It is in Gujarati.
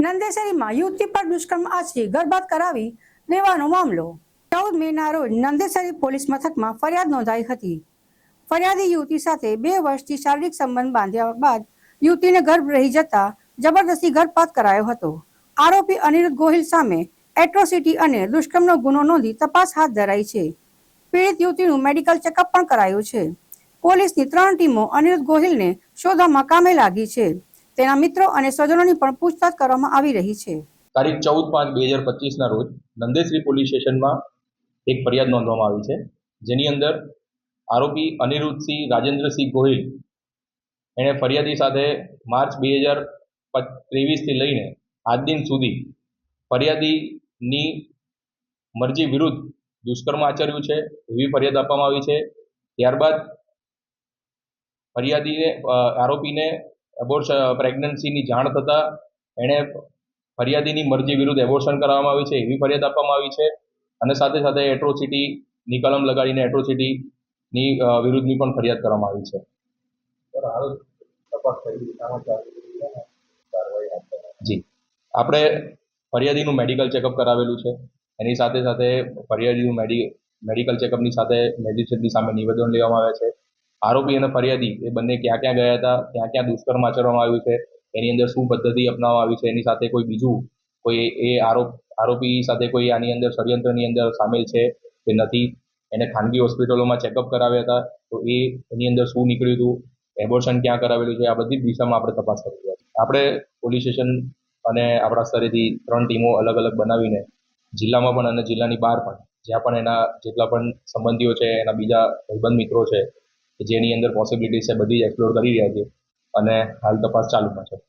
નંદેસરીમાં યુવતી પર દુષ્કર્મ આચરી ગર્ભપાત કરાવી લેવાનો મામલો. ચૌદ મેના રોજ નંદેસરી પોલીસ મથકમાં ફરિયાદ નોંધાઈ હતી. ફરિયાદી યુવતી સાથે બે વર્ષથી શારીરિક સંબંધ બાંધ્યા બાદ યુવતીને ગર્ભ રહી જતા જબરદસ્તી ગર્ભપાત કરાયો હતો. આરોપી અનિરુદ્ધ ગોહિલ સામે એટ્રોસિટી અને દુષ્કર્મનો ગુનો નોંધી તપાસ હાથ ધરાઈ છે. પીડિત યુવતીનું મેડિકલ ચેકઅપ પણ કરાયું છે. પોલીસની ત્રણ ટીમો અનિરુદ્ધ ગોહિલને શોધવામાં કામે લાગી છે. તેના મિત્રો અને સ્વજનોની પણ પૂછતાછ કરવામાં આવી રહી છે. તારીખ ચૌદ પાંચ બે હજાર પચીસના રોજ નંદેશ્રી પોલીસ સ્ટેશનમાં એક ફરિયાદ નોંધવામાં આવી છે. જેની અંદર આરોપી અનિરુદ્ધસિંહ રાજેન્દ્રસિંહ ગોહિલ એણે ફરિયાદી સાથે માર્ચ બે હજાર ત્રેવીસથી લઈને આજ દિન સુધી ફરિયાદીની મરજી વિરુદ્ધ દુષ્કર્મ આચર્યું છે, એવી ફરિયાદ આપવામાં આવી છે. ત્યારબાદ ફરિયાદીને આરોપીને એબોર્શ પ્રેગ્નન્સીની જાણ થતાં એણે ફરિયાદીની મરજી વિરુદ્ધ એબોર્શન કરવામાં આવ્યું છે એવી ફરિયાદ આપવામાં આવી છે. અને સાથે સાથે એટ્રોસિટીની કલમ લગાડીને એટ્રોસિટીની વિરુદ્ધની પણ ફરિયાદ કરવામાં આવી છે. જી. આપણે ફરિયાદીનું મેડિકલ ચેકઅપ કરાવેલું છે. એની સાથે સાથે ફરિયાદીનું મેડિ મેડિકલ ચેકઅપની સાથે મેજિસ્ટ્રેટની સામે નિવેદન લેવામાં આવ્યા છે. આરોપી અને ફરિયાદી એ બંને ક્યાં ક્યાં ગયા હતા, ક્યાં ક્યાં દુષ્કર્મ આચરવામાં આવ્યું છે, એની અંદર શું પદ્ધતિ અપનાવવામાં આવી છે, એની સાથે કોઈ બીજું કોઈ એ આરોપ, આરોપી સાથે કોઈ આની અંદર ષડયંત્રની અંદર સામેલ છે કે નથી, એને ખાનગી હોસ્પિટલોમાં ચેકઅપ કરાવ્યા હતા, તો એ એની અંદર શું નીકળ્યું હતું, એબોર્શન ક્યાં કરાવેલું છે, આ બધી દિશામાં આપણે તપાસ કરી રહ્યા છીએ આપણે પોલીસ સ્ટેશન અને આપણા સ્તરેથી ત્રણ ટીમો અલગ અલગ બનાવીને જિલ્લામાં પણ અને જિલ્લાની બહાર પણ, જ્યાં પણ એના જેટલા પણ સંબંધીઓ છે, એના બીજા ભાઈબંધ મિત્રો છે જેની અંદર પોસિબિલિટી છે બધી જ એક્સપ્લોર કરી રહ્યા છે અને હાલ તપાસ ચાલુમાં છે.